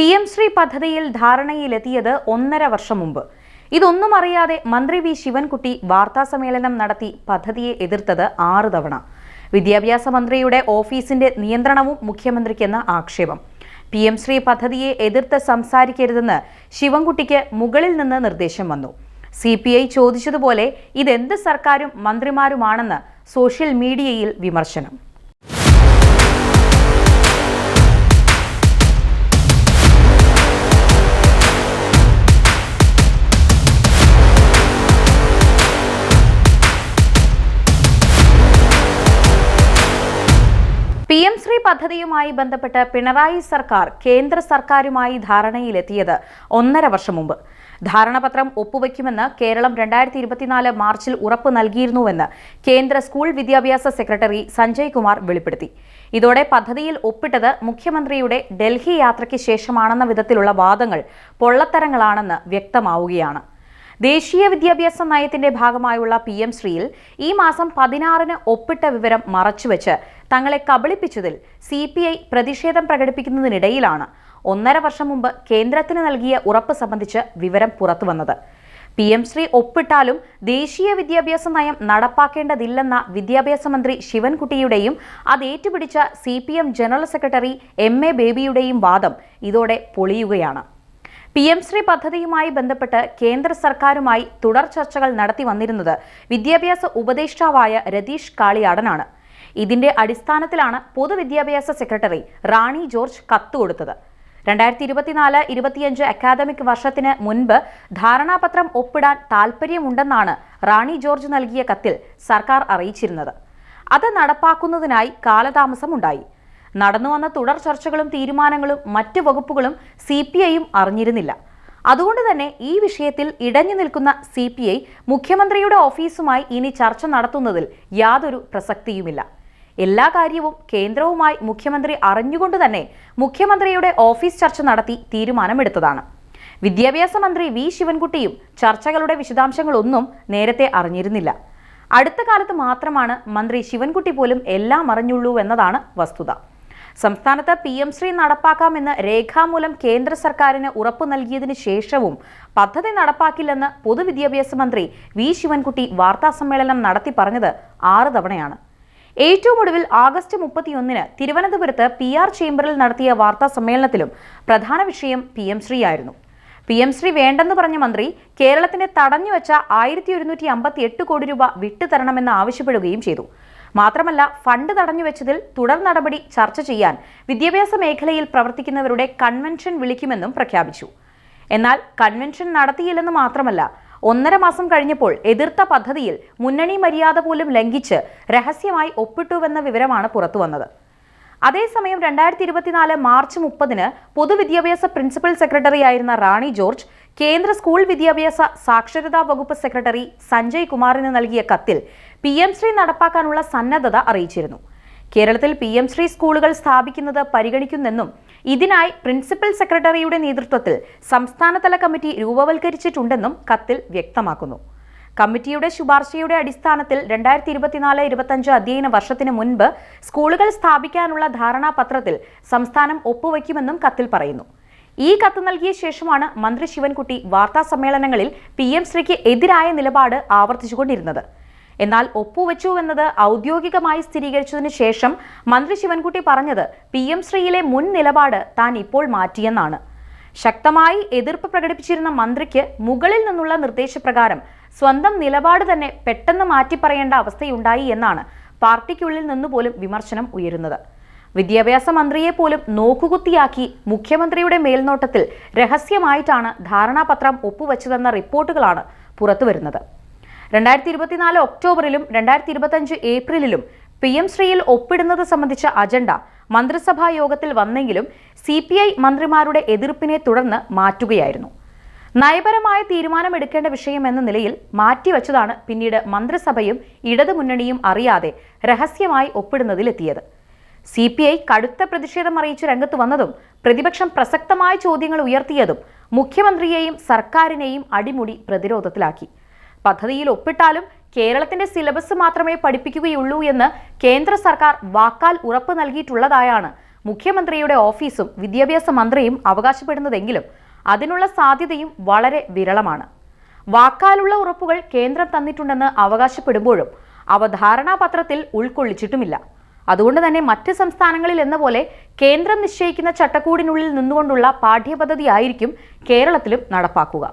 P M Shri പദ്ധതിയിൽ ധാരണയിലെത്തിയത് ഒന്നര വർഷം മുമ്പ്. ഇതൊന്നും അറിയാതെ മന്ത്രി വി ശിവൻകുട്ടി വാർത്താസമ്മേളനം നടത്തി പദ്ധതിയെ എതിർത്തത് ആറ് തവണ. വിദ്യാഭ്യാസ മന്ത്രിയുടെ ഓഫീസിന്റെ നിയന്ത്രണവും മുഖ്യമന്ത്രിക്കെന്ന് ആക്ഷേപം. പി എം ശ്രീ പദ്ധതിയെ എതിർത്ത് സംസാരിക്കരുതെന്ന് ശിവൻകുട്ടിക്ക് മുകളിൽ നിന്ന് നിർദ്ദേശം വന്നു. സി പി ഐ ചോദിച്ചതുപോലെ ഇതെന്ത് സർക്കാരും മന്ത്രിമാരുമാണെന്ന് സോഷ്യൽ മീഡിയയിൽ വിമർശനം. പി എം ശ്രീ പദ്ധതിയുമായി ബന്ധപ്പെട്ട് പിണറായി സർക്കാർ കേന്ദ്ര സർക്കാരുമായി ധാരണയിലെത്തിയത് ഒന്നര വർഷം മുമ്പ്. ധാരണാപത്രം ഒപ്പുവയ്ക്കുമെന്ന് കേരളം രണ്ടായിരത്തി ഇരുപത്തിനാല് മാർച്ചിൽ ഉറപ്പ് നൽകിയിരുന്നുവെന്ന് കേന്ദ്ര സ്കൂൾ വിദ്യാഭ്യാസ സെക്രട്ടറി സഞ്ജയ് കുമാർ വെളിപ്പെടുത്തി. ഇതോടെ പദ്ധതിയിൽ ഒപ്പിട്ടത് മുഖ്യമന്ത്രിയുടെ ഡൽഹി യാത്രയ്ക്ക് ശേഷമാണെന്ന വിധത്തിലുള്ള വാദങ്ങൾ പൊള്ളത്തരങ്ങളാണെന്ന് വ്യക്തമാവുകയാണ്. ദേശീയ വിദ്യാഭ്യാസ നയത്തിന്റെ ഭാഗമായുള്ള പി എം ശ്രീയിൽ ഈ മാസം പതിനാറിന് ഒപ്പിട്ട വിവരം മറച്ചുവെച്ച് തങ്ങളെ കബളിപ്പിച്ചതിൽ സി പി ഐ പ്രതിഷേധം പ്രകടിപ്പിക്കുന്നതിനിടയിലാണ് ഒന്നര വർഷം മുമ്പ് കേന്ദ്രത്തിന് നൽകിയ ഉറപ്പ് സംബന്ധിച്ച് വിവരം പുറത്തുവന്നത്. പി എം ശ്രീ ഒപ്പിട്ടാലും ദേശീയ വിദ്യാഭ്യാസ നയം നടപ്പാക്കേണ്ടതില്ലെന്ന വിദ്യാഭ്യാസ മന്ത്രി ശിവൻകുട്ടിയുടെയും അത് ഏറ്റുപിടിച്ച C P M general secretary M A ബേബിയുടെയും വാദം ഇതോടെ പൊളിയുകയാണ്. പി എം ശ്രീ പദ്ധതിയുമായി ബന്ധപ്പെട്ട് കേന്ദ്ര സർക്കാരുമായി തുടർ ചർച്ചകൾ നടത്തി വന്നിരുന്നത് വിദ്യാഭ്യാസ ഉപദേഷ്ടാവായ രതീഷ് കാളിയാടനാണ്. ഇതിന്റെ അടിസ്ഥാനത്തിലാണ് പൊതുവിദ്യാഭ്യാസ സെക്രട്ടറി റാണി ജോർജ് കത്ത് കൊടുത്തത്. രണ്ടായിരത്തി ഇരുപത്തിനാല് ഇരുപത്തിയഞ്ച് അക്കാദമിക് വർഷത്തിന് മുൻപ് ധാരണാപത്രം ഒപ്പിടാൻ താൽപ്പര്യമുണ്ടെന്നാണ് റാണി ജോർജ് നൽകിയ കത്തിൽ സർക്കാർ അറിയിച്ചിരുന്നത്. അത് നടപ്പാക്കുന്നതിനായി കാലതാമസമുണ്ടായി. നടന്നുവന്ന തുടർ ചർച്ചകളും തീരുമാനങ്ങളും മറ്റ് വകുപ്പുകളും സി പി ഐയും അറിഞ്ഞിരുന്നില്ല. അതുകൊണ്ട് തന്നെ ഈ വിഷയത്തിൽ ഇടഞ്ഞു നിൽക്കുന്ന സി പി ഐ മുഖ്യമന്ത്രിയുടെ ഓഫീസുമായി ഇനി ചർച്ച നടത്തുന്നതിൽ യാതൊരു പ്രസക്തിയുമില്ല. എല്ലാ കാര്യവും കേന്ദ്രവുമായി മുഖ്യമന്ത്രി അറിഞ്ഞുകൊണ്ട് തന്നെ മുഖ്യമന്ത്രിയുടെ ഓഫീസ് ചർച്ച നടത്തി തീരുമാനമെടുത്തതാണ്. വിദ്യാഭ്യാസ മന്ത്രി വി ശിവൻകുട്ടിയും ചർച്ചകളുടെ വിശദാംശങ്ങളൊന്നും നേരത്തെ അറിഞ്ഞിരുന്നില്ല. അടുത്ത കാലത്ത് മാത്രമാണ് മന്ത്രി ശിവൻകുട്ടി പോലും എല്ലാം അറിഞ്ഞുള്ളൂ എന്നതാണ് വസ്തുത. സംസ്ഥാനത്ത് പി എം ശ്രീ നടപ്പാക്കാമെന്ന് രേഖാമൂലം കേന്ദ്ര സർക്കാരിന് ഉറപ്പു നൽകിയതിനു ശേഷവും പദ്ധതി നടപ്പാക്കില്ലെന്ന് പൊതുവിദ്യാഭ്യാസ മന്ത്രി വി ശിവൻകുട്ടി വാർത്താസമ്മേളനം നടത്തി പറഞ്ഞത് ആറ് തവണയാണ്. ഏറ്റവും ഒടുവിൽ ആഗസ്റ്റ് മുപ്പത്തിയൊന്നിന് തിരുവനന്തപുരത്ത് പി ആർ ചേംബറിൽ നടത്തിയ വാർത്താ സമ്മേളനത്തിലും പ്രധാന വിഷയം പി എം ശ്രീ ആയിരുന്നു പി എം ശ്രീ വേണ്ടെന്ന് പറഞ്ഞ മന്ത്രി കേരളത്തിന് തടഞ്ഞുവച്ച ആയിരത്തി ഒരുന്നൂറ്റി അമ്പത്തി എട്ട് കോടി രൂപ വിട്ടുതരണമെന്ന് ആവശ്യപ്പെടുകയും ചെയ്തു. മാത്രമല്ല ഫണ്ട് തടഞ്ഞു വെച്ചതിൽ തുടർ നടപടി ചർച്ച ചെയ്യാൻ വിദ്യാഭ്യാസ മേഖലയിൽ പ്രവർത്തിക്കുന്നവരുടെ കൺവെൻഷൻ വിളിക്കുമെന്നും പ്രഖ്യാപിച്ചു. എന്നാൽ കൺവെൻഷൻ നടത്തിയില്ലെന്ന് മാത്രമല്ല ഒന്നര മാസം കഴിഞ്ഞപ്പോൾ എതിർത്ത പദ്ധതിയിൽ മുന്നണി മര്യാദ പോലും ലംഘിച്ച് രഹസ്യമായി ഒപ്പിട്ടുവെന്ന വിവരമാണ് പുറത്തുവന്നത്. അതേസമയം രണ്ടായിരത്തി ഇരുപത്തിനാല് മാർച്ച് മുപ്പതിന് പൊതുവിദ്യാഭ്യാസ പ്രിൻസിപ്പൽ സെക്രട്ടറി ആയിരുന്ന റാണി ജോർജ് കേന്ദ്ര സ്കൂൾ വിദ്യാഭ്യാസ സാക്ഷരതാ വകുപ്പ് സെക്രട്ടറി സഞ്ജയ് കുമാറിന് നൽകിയ കത്തിൽ പി എം ശ്രീ നടപ്പാക്കാനുള്ള സന്നദ്ധത അറിയിച്ചിരുന്നു. കേരളത്തിൽ പി എം ശ്രീ സ്കൂളുകൾ സ്ഥാപിക്കുന്നത് പരിഗണിക്കുന്നെന്നും ഇതിനായി പ്രിൻസിപ്പൽ സെക്രട്ടറിയുടെ നേതൃത്വത്തിൽ സംസ്ഥാനതല കമ്മിറ്റി രൂപവൽക്കരിച്ചിട്ടുണ്ടെന്നും കത്തിൽ വ്യക്തമാക്കുന്നു. കമ്മിറ്റിയുടെ ശുപാർശയുടെ അടിസ്ഥാനത്തിൽ രണ്ടായിരത്തി ഇരുപത്തിനാല് ഇരുപത്തഞ്ച് അധ്യയന വർഷത്തിന് മുൻപ് സ്കൂളുകൾ സ്ഥാപിക്കാനുള്ള ധാരണാപത്രത്തിൽ സംസ്ഥാനം ഒപ്പുവയ്ക്കുമെന്നും കത്തിൽ പറയുന്നു. ഈ കത്ത് നൽകിയ ശേഷമാണ് മന്ത്രി ശിവൻകുട്ടി വാർത്താ സമ്മേളനങ്ങളിൽ പി എം ശ്രീക്ക് എതിരായ നിലപാട് ആവർത്തിച്ചുകൊണ്ടിരുന്നത്. എന്നാൽ ഒപ്പുവെച്ചു എന്നത് ഔദ്യോഗികമായി സ്ഥിരീകരിച്ചതിന് ശേഷം മന്ത്രി ശിവൻകുട്ടി പറഞ്ഞത് പി എം ശ്രീയിലെ മുൻ നിലപാട് താൻ ഇപ്പോൾ മാറ്റിയെന്നാണ്. ശക്തമായി എതിർപ്പ് പ്രകടിപ്പിച്ചിരുന്ന മന്ത്രിക്ക് മുകളിൽ നിന്നുള്ള നിർദ്ദേശപ്രകാരം സ്വന്തം നിലപാട് തന്നെ പെട്ടെന്ന് മാറ്റിപ്പറയേണ്ട അവസ്ഥയുണ്ടായി എന്നാണ് പാർട്ടിക്കുള്ളിൽ നിന്നുപോലും വിമർശനം ഉയരുന്നത്. വിദ്യാഭ്യാസ മന്ത്രിയെ പോലും നോക്കുകുത്തിയാക്കി മുഖ്യമന്ത്രിയുടെ മേൽനോട്ടത്തിൽ രഹസ്യമായിട്ടാണ് ധാരണാപത്രം ഒപ്പുവച്ചതെന്ന റിപ്പോർട്ടുകളാണ് പുറത്തുവരുന്നത്. രണ്ടായിരത്തി ഇരുപത്തിനാല് ഒക്ടോബറിലും രണ്ടായിരത്തി ഇരുപത്തഞ്ച് ഏപ്രിലിലും പി എം ശ്രീയിൽ ഒപ്പിടുന്നത് സംബന്ധിച്ച അജണ്ട മന്ത്രിസഭാ യോഗത്തിൽ വന്നെങ്കിലും സി പി ഐ മന്ത്രിമാരുടെ എതിർപ്പിനെ തുടർന്ന് മാറ്റുകയായിരുന്നു. നയപരമായ തീരുമാനമെടുക്കേണ്ട വിഷയം എന്ന നിലയിൽ മാറ്റിവെച്ചതാണ് പിന്നീട് മന്ത്രിസഭയും ഇടതുമുന്നണിയും അറിയാതെ രഹസ്യമായി ഒപ്പിടുന്നതിലെത്തിയത്. സി പി ഐ കടുത്ത പ്രതിഷേധം അറിയിച്ച് രംഗത്ത് വന്നതും പ്രതിപക്ഷം പ്രസക്തമായ ചോദ്യങ്ങൾ ഉയർത്തിയതും മുഖ്യമന്ത്രിയെയും സർക്കാരിനെയും അടിമുടി പ്രതിരോധത്തിലാക്കി. പദ്ധതിയിൽ ഒപ്പിട്ടാലും കേരളത്തിന്റെ സിലബസ് മാത്രമേ പഠിപ്പിക്കുകയുള്ളൂ എന്ന് കേന്ദ്ര സർക്കാർ വാക്കാൽ ഉറപ്പ് നൽകിയിട്ടുള്ളതായാണ് മുഖ്യമന്ത്രിയുടെ ഓഫീസും വിദ്യാഭ്യാസ മന്ത്രിയും അവകാശപ്പെടുന്നതെങ്കിലും അതിനുള്ള സാധ്യതയും വളരെ വിരളമാണ്. വാക്കാലുള്ള ഉറപ്പുകൾ കേന്ദ്രം തന്നിട്ടുണ്ടെന്ന് അവകാശപ്പെടുമ്പോഴും അവ ധാരണാപത്രത്തിൽ ഉൾക്കൊള്ളിച്ചിട്ടുമില്ല. അതുകൊണ്ട് തന്നെ മറ്റ് സംസ്ഥാനങ്ങളിൽ എന്ന പോലെ കേന്ദ്രം നിശ്ചയിക്കുന്ന ചട്ടക്കൂടിനുള്ളിൽ നിന്നുകൊണ്ടുള്ള പാഠ്യപദ്ധതി ആയിരിക്കും കേരളത്തിലും നടപ്പാക്കുക.